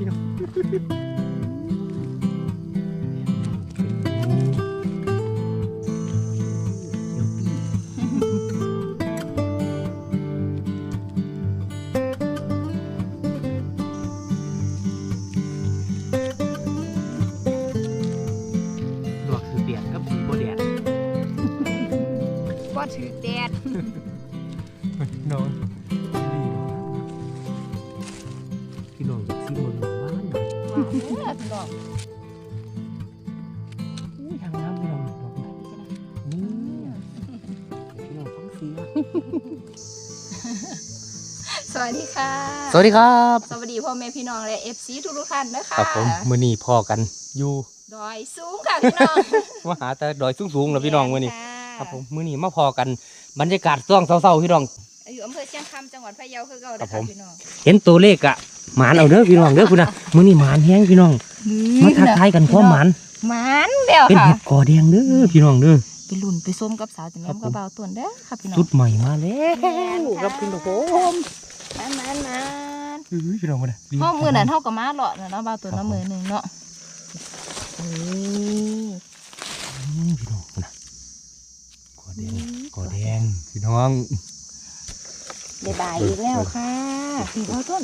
พี่น้องดอ พี่น้องอุ้ยทางน้ำพี่น้องดอกไม้นี่พี่น้องฟังเสียงสวัสดีค่ะ สวัสดีครับ สวัสดีพ่อแม่พี่น้องและ FC ทุกๆท่านนะคะครับผมมือนี้พอกันอยู่ดอยสูงค่ะพี่น้องมาหาแต่ดอยสูงๆแล้วพี่น้องมือนี้ค่ะครับผมมือนี้มาพอกันบรรยากาศช่วงเศร้าๆพี่น้อง อยู่อำเภอเชียงคำจังหวัดพะเยาคือเก่าครันะบผคะมพี่น้องเห็นตัวเลขอะหมานเอาเด้อพี่น้องเด้อคุณนะมือนี้หมานแห้งพี่น้องมาทักทายกันพร้อมหมานหมานเดียวเป็นค่ะ เห็ดกอแดงเด้อพี่น้องเด้อ ไปลุ่นไปส้มกับสาวจังครับแม่ผม กับเบาวตัวนเด้อค่ะพี่น้อชุงดใหม่มาแล้วแม่นค่ะ ครับพี่น้องผมหมานหมานหมานอื้อพี่น้องมาเลยห้องมือนั้นเท่ากับมาเลาะเนาะเบาวตัวเนาะมือหนึ่งเนาะเอ้ยอืมพี่น้องนะกอแดงกอแดงพี่น้อง ได้บายอีกแล้วค่ะพี่เบาวต้น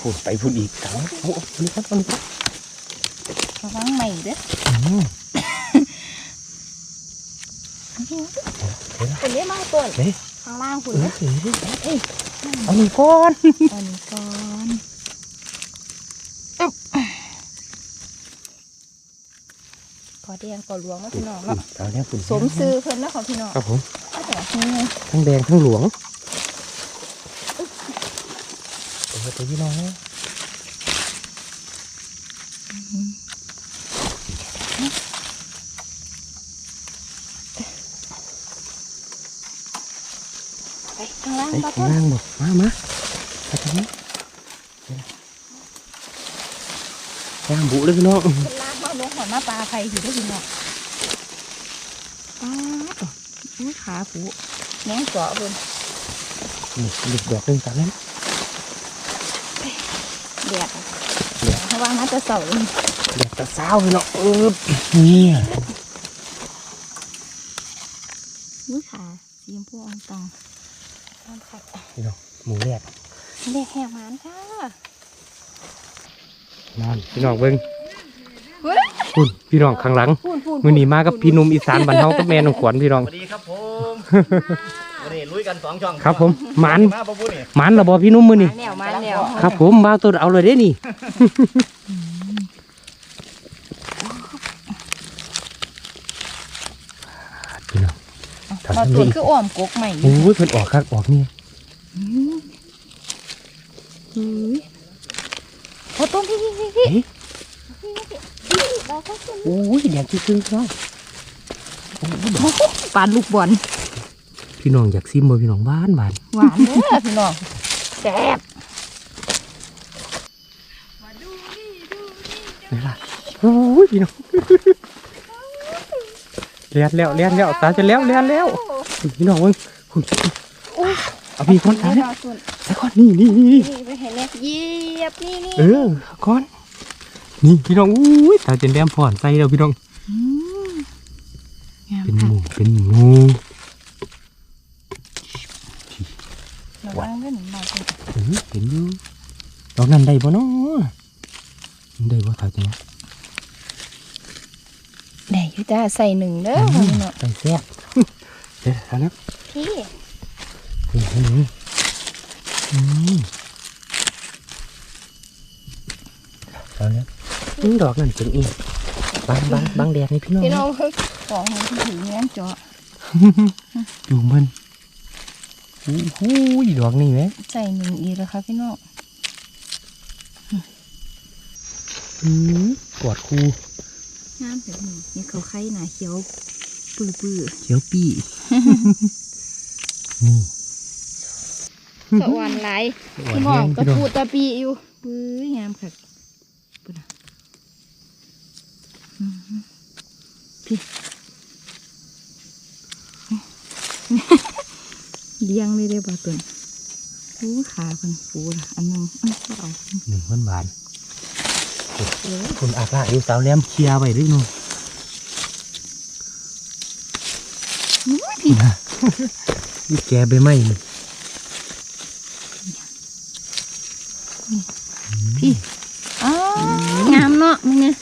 พูดไปพูดอีกเอาโอ้อันนี้ครับอันนี้ครับระวังใหม่เด้ออืมคนนี้มาต้นเฮ้ยข้างล่างคุณเอ้เด้ยอเอ้ยเอาหนึ่งก้อนอันนี้ก่อนกอแดงกอหลวงเนาะพี่น้องเนาะเอาแล้วคุณสมซื้อเพิ่นเนาะของพี่น้องครับผมก็แต่นี่ทั้งแดงทั้งหลวง โอ้โหตัวพี่น้องนะไปข้างล่างไอ้ปลาข้างต้นล่างบอกมามาไปทางนี้ย่างบุเลยพี่น้องข้างล่างมาลงหอนมาปลาไผ่อยู่ด้วยพี่น้องปลาอุ้ยขาผูแง้งเจาะเพิ่นนี่เด็กดอกหนึ่งตามนั้น แดดอะเพราะว่าน่าจะเสาร์นี่เด็กตะเศร้าพี่น้องเออนี่อุ้ยขาสีชมพูอ่อนตองน้ำขัดพี่น้องหมูแรกเรียกแหกมันค่ะนอนพี่น้องเบิ้งเฮ้ยคุณพี่น้องข้างหลังพูนพูนมือหนีมากับพี่หนุ่มอีสานบ้านเฮากับแม่น้องขวัญพี่น้องสวัสดีครับผมวั นนี้ลุยกันสองช่องครับผมหมันมาปะปุ้นี่หมันระบอพี่หนุ่มมือนี่มาแล้วมาแล้วครับผมมาตัวเอาเลยได้นี่ พี่น้องมาตุนคืออ้อมกกใหม่โอ้ยเพิ่นออกคักออกนี่พอต้นพี่พี่พี่พี่เฮ้ยเราก็ต้นโอ้ยแดงซึ้งๆพี่น้องโอ้ยดอกปานลูกบอล พี่น้องอยากซิมบ่พี่น้องบ้านบ้านหวานเด้อพี่น้องแซ่บนี่ล่ะโอ้ยพี่น้องเลียนแล้วเลียนแล้วตาจะแล้วเลียนแล้วพี่น้องเว้ยคุณเอาพี่ก้อนตานี่เนี่ยเราส่วนใส่ก้อนนี่นี่นี่นี่ไปเห็นเนี่ยเหยียบนี่นี่เออก้อนนี่พี่น้องอุ้ยตาจะแดมผ่อนใส่แล้วพี่น้องมงามเป็นหค่ะมูเป็นหมู ระวังเด้อ หนูมาต้นเออเห็นอยู่ดอกนั้นได้บ่เนาะได้บ่ตาจะเนี่ยแด่อยู่จ้าใส่หนึ่งเด้อพี่น้องใส่แซ่บเดี๋ยวทานนะพี่นี่นี่อืมเอาแล้วอืมดอกนั่นเป็นอีกบางบางบางแดดให้พี่น้องพี่น้องเพิ่งของมันถือแง้มเจาะอยู่มันโอ้โหดอกนี่ไหมใส่หนึ่งอีกแล้วค่ะพี่น้องอืมกอดคูงามแบบนี้นี่เขาไข่หนาเขียวปื้อปื้อเขียวปี้นี่สะวันไหลายพี่น้องกระพูดตะปีอยู่ปื้องามค่ะปุ่นน่ะอื้อหือพี่ เลี้ยงเลยได้อบ่ตุนฟูขาเพิ่นฟูละอันหนึงอันก็เอาหนึ่งพันบาทคุณอาลาอยู่สาวแหลมเคลียร์ไว้ด้วยนู่นพี่นี่แกใบไม้นี่พี่อ๋องามเนาะมึงเนี่ย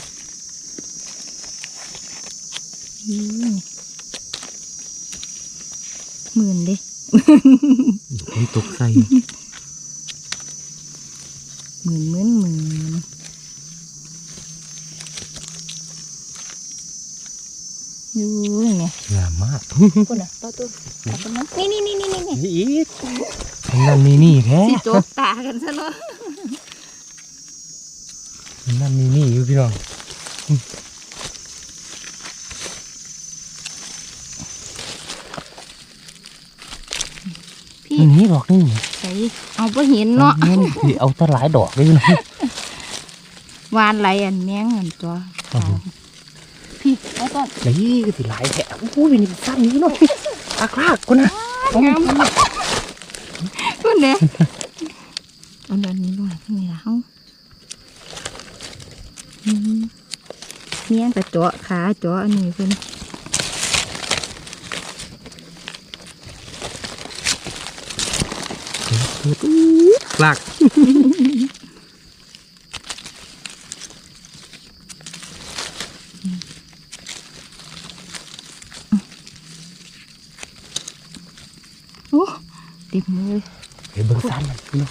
อืมหมื่นเด้ ฝนตกใส่หมื่นหมื่นหมื่นอยู่ยังไงงามมากคุณอะต่อตัวต่อตัวนั้นนี่นี่นี่นี่นี่นี่อีกอันนั่นนี่นี่แท้สิโจกตากันซะเนาะอันนั่นนี่นี่อยู่พี่น้อง พี่นี่นี่ดอกนี่ใส่เอาไปเห็นเนาะนี่สิเอาแตะหลายดอกเลยพี่น้องวานไหลอันแมงอันตัวครับผมพี่เอาต้นนี่ก็สิหลายแท้อุ้ยนี่เป็นสั้นนี้เนาะอักลากคนนะงามคุณเนี่ยเอาดันนี้ด้วยนี่ละเฮาอืมเมียงกระเจาะขาเจาะอันนี้เพิ่น ลากโอ้เต็มเลยเดี๋ยวเบิ่งสั้นมันพี่น้อง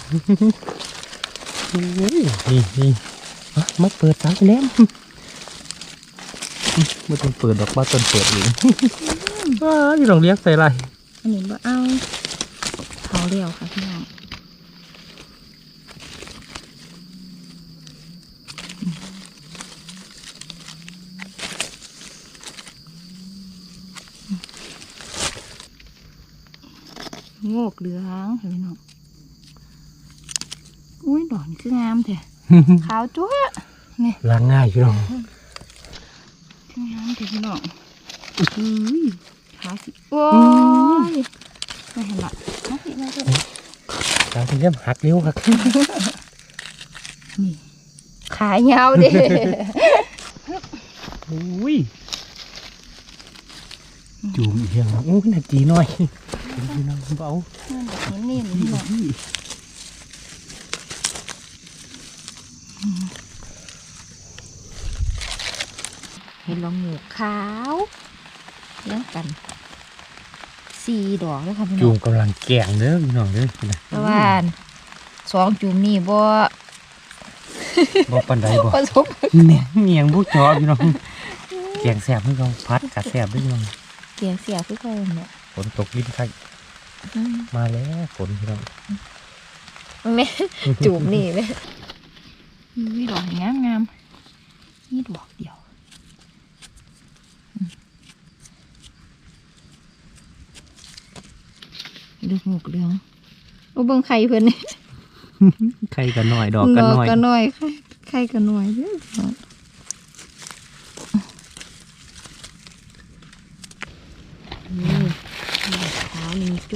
นี่นี่อะมาเปิดสาวแหลมไม่ต้องเปิดดอกบ้าต้นเปิดเองอ้าพี่น้องเลี้ยงใส่ไรอันนี้บ่เอาเขาเรียวค่ะพี่น้อง โงกเหลืองเห็นไหมน้องอุ้ยดอกนี่คืองามแท้ขาวจั๊วะนี่ล้างง่ายพี่น้องคืองามแท้พี่น้องอุ้ยขาสิโอ้ยไม่เห็นละมาสิมาสิสาวแหลมหักเร็วหักนี่ขายาวเด้อุ้ยจูมอีกแล้วอุ้ยน่าจีหน่อย พี่น้องเบาเห็นนี่นี่พี่น้องเห็นลองหมูขาวเลี้ยงกันสี่ดอกแล้วค่ะพี่จูน้อมงกำลังแกงเด้อพี่น้องเด้อนะประมาณสองจุ่มนี่บ่บ่ปันใดบ่ผสมเนี่ยเมียงบุกจอพี่น้องแกงแซ่บให้เราพัดกะแซ่บด้วยพี่น้องเสียเสียคือกันเนี่ย ฝนตกลิ้นไข่มาแล้วฝนพี่น้องแม่จุ่มนี่แม่นี่ดอกงามงามนี่ดอกเดียวดูหมูกเหลืองโอ้เบิ่งไข่เพิ่นนี่ไข่กันหน่อยดอกกันหน่อยกันหน่อยไข่ไข่กันหน่อยเด้อ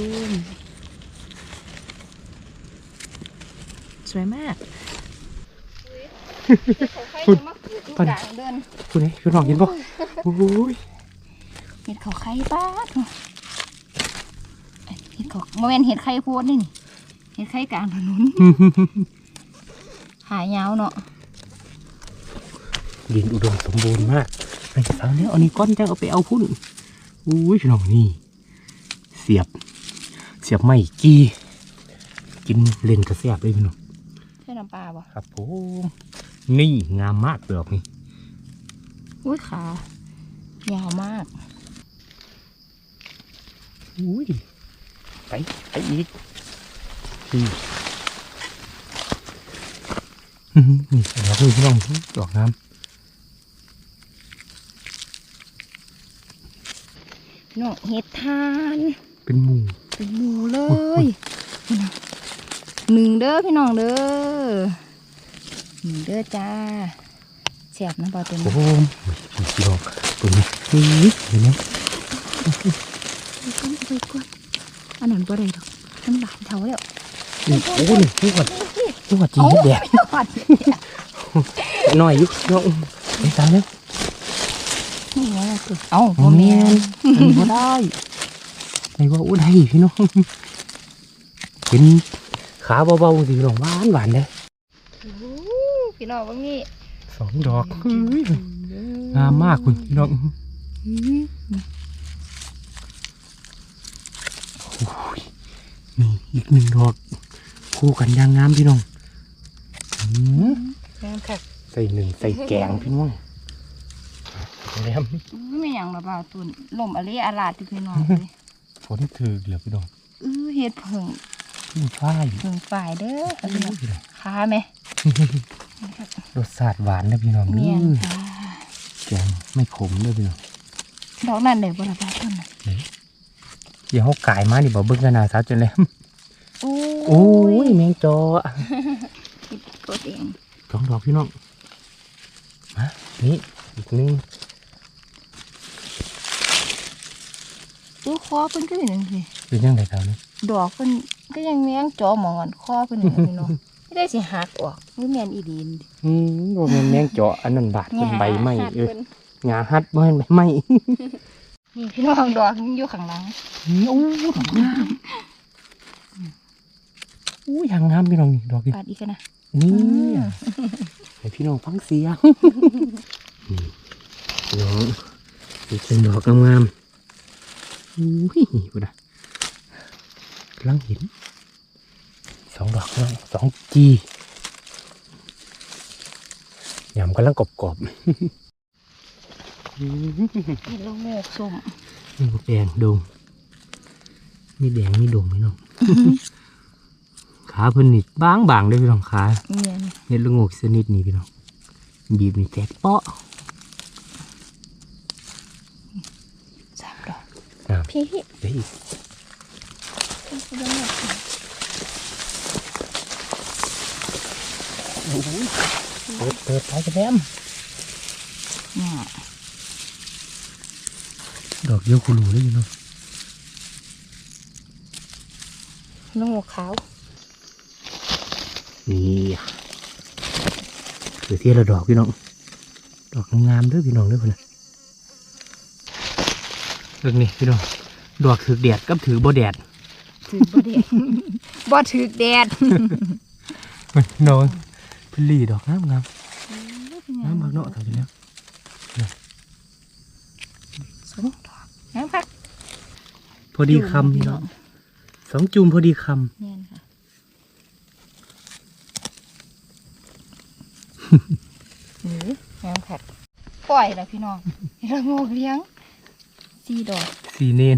าวนี่จุ่มสวยมากคุณปันเดินคุณนี่พี่น้องเห็นบ่โอ้ยเห็ดเขาไข่ป้าดเห็ดเขาโมเมนเห็ดไข่โพดนี่นี่เห็ดไข่กลางถนนหายาวเนาะดินอุดมสมบูรณ์มากไอ้สาวเนี่ยเอานี่ก้อนจังเอาไปเอาพุ่นอุ้ยพี่น้องนี่ เสียบเสียบไม่กีกินเล่นกระแซ่บเลยพี่น้องใช่น้ำปลาบ่ครับผมนี่งามมากดอกนี่อุ้ยขายาวมากอุ้ยไปไปอีกนี่อื้อหือนี่ดอกนี่พี่น้องดอกงามเนาะเห็ดทาน เป็นหมู่ เป็นหมูเลยนี่นะหนึ่งเด้อพี่น้องเด้อหนึ่งเด้อจ้าเสียบน้ำปลาตัวโอ้นี้โหพี่น้องตัวนี้นี่เห็นไหมต้องไปก่อนอันนั้นบ่ได้ดอกมันบาดเท่าแล้วนี่โอ้โหนี่นี่ก่อนนี่ก่อนจีนแดงก่อนหน่อยอยุกน้องไปตามเลยนี่ไงคือเอ้าโอ้บ่แมแม่นนอันนี้บ่ได้ ไอ้ว่าอู้ได้พี่น้องเห็นขาเบาๆสิพี่น้องหวานหวานเลยอู้พี่น้องว่างี้สองดอกเฮ้ยงามมากคุณพี่น้องโอ้ยนี่อีกหนึ่งดอกคู่กันอยางงามพี่น้องอืมแม่นค่ะใส่หนึ่งใส่แกงพี่น้องแล้วอู้ไม่หยังหรอกเปล่าตุนลมอะไรอาลาดที่พี่น้องเลย ฝนถือเหลือพี่น้องอื้อเฮ็ดเพิ่งพึ่งฝ้ายเพิ่งฝ่ายเด้อเอาพี่น้องพี่น้องค้าไหมรสชาติหวานนะพี่น้องเมียนอื้อค่ะแกงไม่ขมเลยพี่น้องดอกนั่นเด้อบ่ล่ะเปล่าต้นน่ะเดี๋ยวเขากายมาดิบอกเบิ้งกันนาสาวจนแล้วโอ้โอ้ยแมงจอตัวเองสองดอกพี่น้องมานี่อีกหนึง อู้คอเพิ่นก็เป็นจังซี่เป็นยังไงสาวนี่ดอกเพิ่นก็ยังแมงจอหมองอันคอเพิ่นนี่พี่น้องไม่ได้สิหักออกนี่แม่นอีดีนอืมบ่แม่นแมงจออันนั้นบาดเป็นใบไม้หักเออพิ่นงาฮัดบ่แม่นใบไม้นี่พี่น้องดอกมันอยู่ข้างหลังนี่โอ้ดอกงามอู้ยางงามพี่น้องนี่ดอกนี่ปาดอีกกันนะนี่อืมให้พี่น้องฟังเสียงนี่พี่น้องอีกเป็นดอกงามๆ อุ้ยกูนะกำลังเห็นสองดอกแล้วสองจียำกำลังกรอบๆอืมนี่ลูกโงกส้มนี่ก็แดงดงมีแดงมีดงพี่น้องขาเพิ่นนี่บางบางๆเลยพี่น้องขาเมียนเห็ดละโงกชนิดนี้พี่น้องบีบนี่แตกเปาะ สามดอก อ่า พี่พี่เดี๋ยวอีกโอ้โหเปิดเปิดไปจะแบมเนี่ยดอกเดียวคุณรู้เลยพี่น้องลูกโงกขาวนี่คือเที่ยวละดอกพี่น้อง ดอกงามๆเด้วยพี่น้องเด้วยคนน่ะเรื่องนี้พี่น้อง ดอกถือแดดกับถือบ่แดดถือบ่แดดบ่ถือแดดน้องพลีดอกงามงามงามมากเนาะทำไปแล้วสองดอกน้ำพักพอดีคำพี่น้องสองจุ่มพอดีคเมียนค่ะหรือน้ำพักปล่อยแล้วพี่น้องให้เราโงกเลี้ยงสี่ดอกำ สีเนน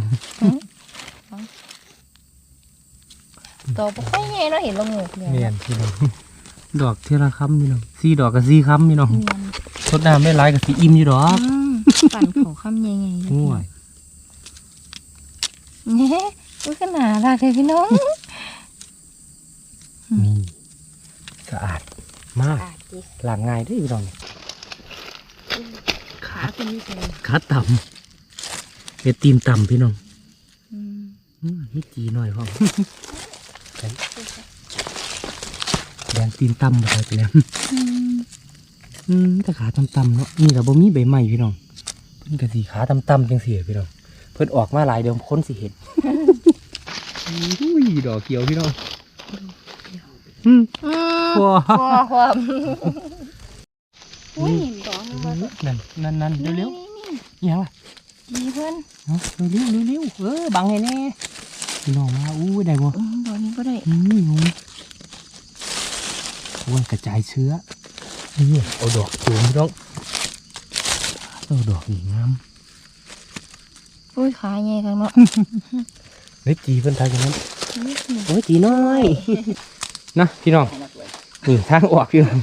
ตัวบ่ค่อยใหญ่เนาะเห็นเราโงกเลี้ยงเนียนพี่น้องดอกเทยละคำพี่น้องสี่ดอกกับสี่คำพี่น้องเมียนทดน้ำได้หลายกับสีอิ่มอยู่ดอกอืมปั่นเขาคำใหญ่ๆเลยโอ้ยเนี่ยอุ้ยขนาดรักเลยพี่น้องนี่สะอาดมากอาดดิล้างง่ายเด้วยพี่น้องขาเป็นนี่เลยขาต่ำ เม็ดตีนต่ำพี่น้องอืมอืมมีจีหน่อยพ่อไปแดงตีนต่ำไปไปแล้วอืมอืมแต่ขาต่ำๆเนาะนี่กับบ่มีใบไม้พี่น้องเพิ่นก็สีขาต่ำๆจังสีพี่น้องเพิ่นออกมาหลายเดี๋ยวคนสิเห็นอุ้ยดอกเขียวพี่น้องอืมอืมว้าพอความอุ้ยดอกนึงมานั่นนั่นนั่นเร็วนี่ๆยังล่ะๆ ดีเพื่อนเอาเร็วๆเร็วๆเออบังให้แน่พี่น้องมาอู้ได้บ่อืมดอกนี้ก็ได้อืมงูโอ้ยกระจายเชื้อนี่เอาดอกจูงพี่น้องเอาดอกนี่งามอุ้ยขาใหญ่กันเนาะเล็กจีเพิ่นทายกันนั้นนี่คือโอ้ยจีน้อยนะพี่น้อง นี่ทางออกพี่น้อง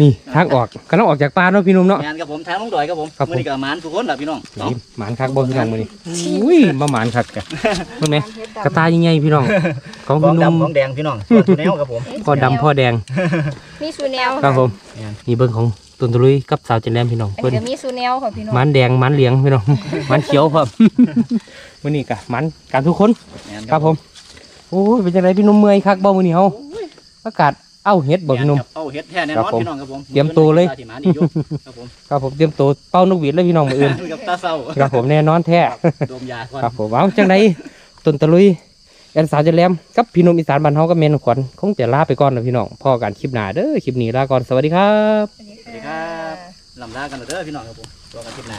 นี่ทางออกกำลังออกจากป่าเนาะพี่หนุ่มเนาะ งานกับผมทางลงดอยครับผมครับผม มือนี้กับหมานทุกคนแหละพี่น้องเนาะนี่หมานคักบ่พี่น้องมื้อนี้อุ้ยมาหมานคักกะเห็นไหมกระตายยังไงพี่น้องของขอพี่งหนุ่มดำของแดงพี่น้องส่วนตัวแนวครับผม พ่อดำพ่อแดงมีสูแนวครับผมแม่น นี่เบิ่งของตุนตุลุยกับสาวจันแรมพี่น้องเพิ่เพิ่นนก็มีสูแนวค่ะพี่น้อง มันแดงมันเหลียงพี่น้อง มันเขียวครับมื้อนี้กะมันกันทุกคนแม่นครับผม โอ้ยเป็นจังไดพี่หนุ่มเมื่อยคักบ่มื้อนี้เฮาอากาศ เอ้าเฮ็ดบ่พี่หนุ่มครับเอาเฮ็ดแท้แน่นครัอบนผมพี่น้องครับผมเตรียมตัวเลยตาที่หมานี่อยู่ครับผมครับผมเตรียมตัวเป้านกหวีดเลยพี่น้องมืออื่นกับตาเศร้าครับผมแน่นอนแท้ดมยาก่อนครับผมเอาจังไดต้นตะลุยแอนสาวจะแหลมกับพี่หนุ่มอีสานบ้านเฮากับเมนขวัญคงจะลาไปก่อนนะพี่น้องพอกันคลิปหน้าเด้อคลิปนี้ลาก่อนสวัสดีครับ สวัสดีสวัสดีครับลำลากันเด้อพี่น้องครับผมตัวกันคลิปหน้า